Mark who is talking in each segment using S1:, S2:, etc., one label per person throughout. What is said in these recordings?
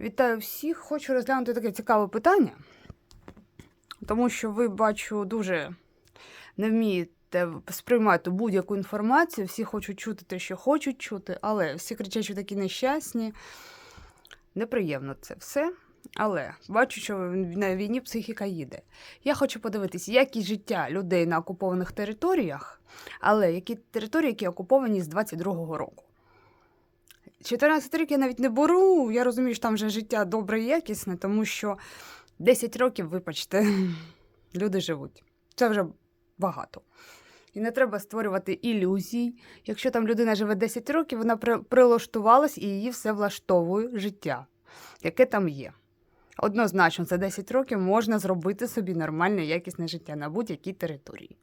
S1: Вітаю всіх! Хочу розглянути таке цікаве питання, тому що ви, бачу, дуже не вмієте сприймати будь-яку інформацію. Всі хочуть чути те, що хочуть чути, але всі кричать, що такі нещасні. Неприємно це все. Але бачу, що на війні психіка їде. Я хочу подивитися, якість життя людей на окупованих територіях, але які території, які окуповані з 22-го року. 14 рік я навіть не беру. Я розумію, що там вже життя добре і якісне, тому що 10 років, вибачте, люди живуть. Це вже багато. І не треба створювати ілюзій. Якщо там людина живе 10 років, вона прилаштувалась і її все влаштовує життя, яке там є. Однозначно, за 10 років можна зробити собі нормальне, якісне життя на будь-якій території.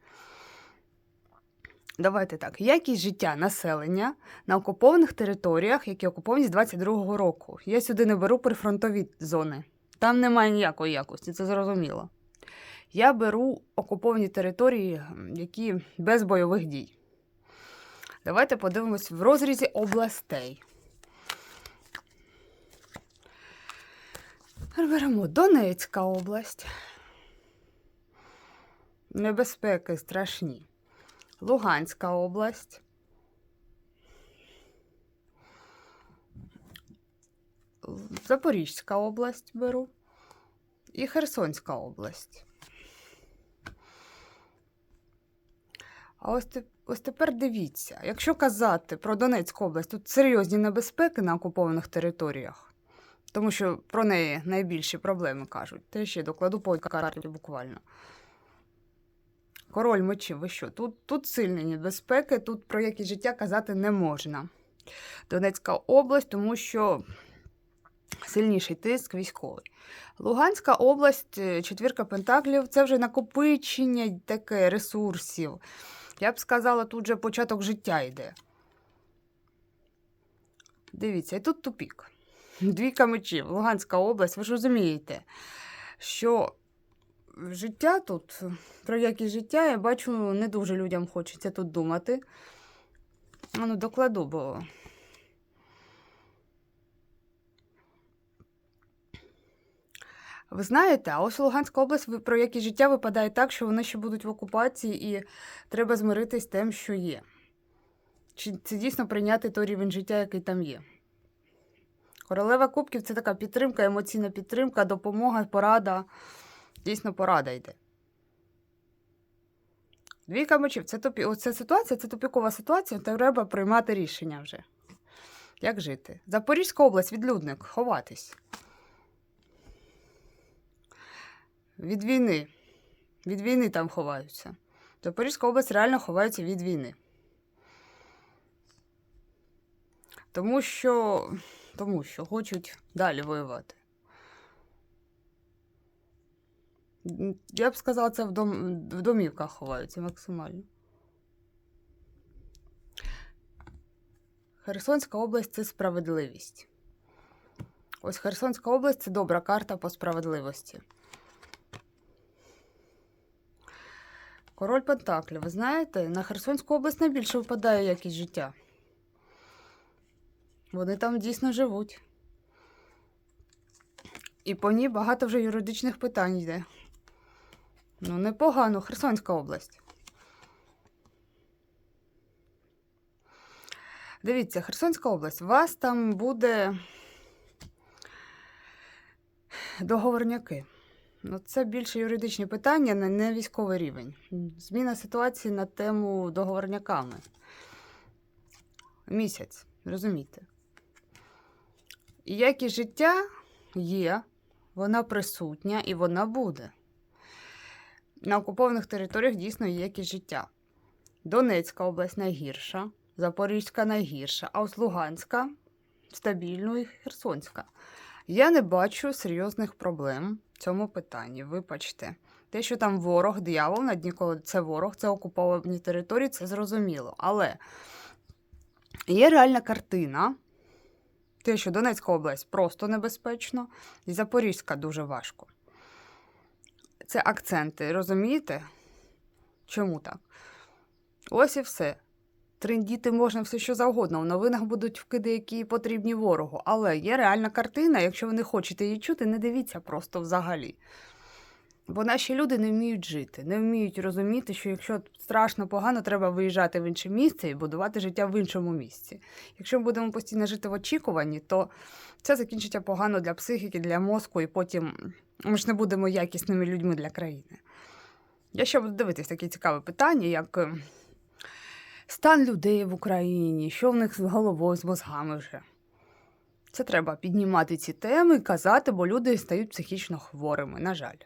S1: Давайте так. Якість життя населення на окупованих територіях, які окуповані з 22-го року. Я сюди не беру прифронтові зони. Там немає ніякої якості, це зрозуміло. Я беру окуповані території, які без бойових дій. Давайте подивимось в розрізі областей. Беремо Донецька область. Небезпеки страшні. Луганська область. Запорізька область беру. І Херсонська область. А ось, ось тепер дивіться, якщо казати про Донецьку область, тут серйозні небезпеки на окупованих територіях, тому що про неї найбільші проблеми кажуть. Те ще докладу по карті буквально. Король мечів, ви що? Тут, тут сильні небезпеки, тут про якісь життя казати не можна. Донецька область, тому що сильніший тиск військовий. Луганська область, е, четвірка пентаклів, це вже накопичення таке ресурсів. Я б сказала, тут же початок життя йде. Дивіться, і тут тупік. Двійка мечів, Луганська область, ви ж розумієте, що життя тут, про якість життя, я бачу, не дуже людям хочеться тут думати. Ну, докладу, бо. Ви знаєте, а ось Луганська область про якість життя випадає так, що вони ще будуть в окупації, і треба змиритись з тим, що є. Чи це дійсно прийняти той рівень життя, який там є? Королева Кубків це така підтримка, емоційна підтримка, допомога, порада. Дійсно, порада йде. Двійка мечів це тупі... Оця ситуація, це тупікова ситуація, треба приймати рішення вже. Як жити? Запорізька область, відлюдник, ховатись. Від війни. Від війни там ховаються. Запорізька область реально ховається від війни. Тому що, тому що хочуть далі воювати. Я б сказала, це в, дом, в домівках ховаються максимально. Херсонська область це справедливість. Ось Херсонська область це добра карта по справедливості. Король Пентаклів. Ви знаєте, на Херсонську область найбільше випадає якість життя. Вони там дійсно живуть. І по ній багато вже юридичних питань йде. Ну, непогано, Херсонська область. Дивіться, Херсонська область. У вас там буде договорняки. Ну, це більше юридичні питання, не, військовий рівень. Зміна ситуації на тему договорняками. Місяць, розумієте? Якість життя є, вона присутня і вона буде. На окупованих територіях дійсно є якість життя. Донецька область найгірша, Запорізька найгірша, а ось Луганська стабільно і Херсонська. Я не бачу серйозних проблем в цьому питанні. Вибачте. Те, що там ворог, диявол на дні, коли це ворог, це окуповані території, це зрозуміло. Але є реальна картина. Те, що Донецька область просто небезпечно, і Запорізька дуже важко. Це акценти, розумієте? Чому так? Ось і все. трендіти можна все що завгодно. В новинах будуть вкиди, які потрібні ворогу. Але є реальна картина. Якщо ви не хочете її чути, не дивіться просто взагалі. Бо наші люди не вміють жити, не вміють розуміти, що якщо страшно погано, треба виїжджати в інше місце і будувати життя в іншому місці. Якщо ми будемо постійно жити в очікуванні, то це закінчиться погано для психіки, для мозку, і потім ми ж не будемо якісними людьми для країни. Я ще буду дивитись таке цікаве питання, як е, стан людей в Україні, що в них з головою, з мозгами вже. Це треба піднімати ці теми, казати, бо люди стають психічно хворими, на жаль.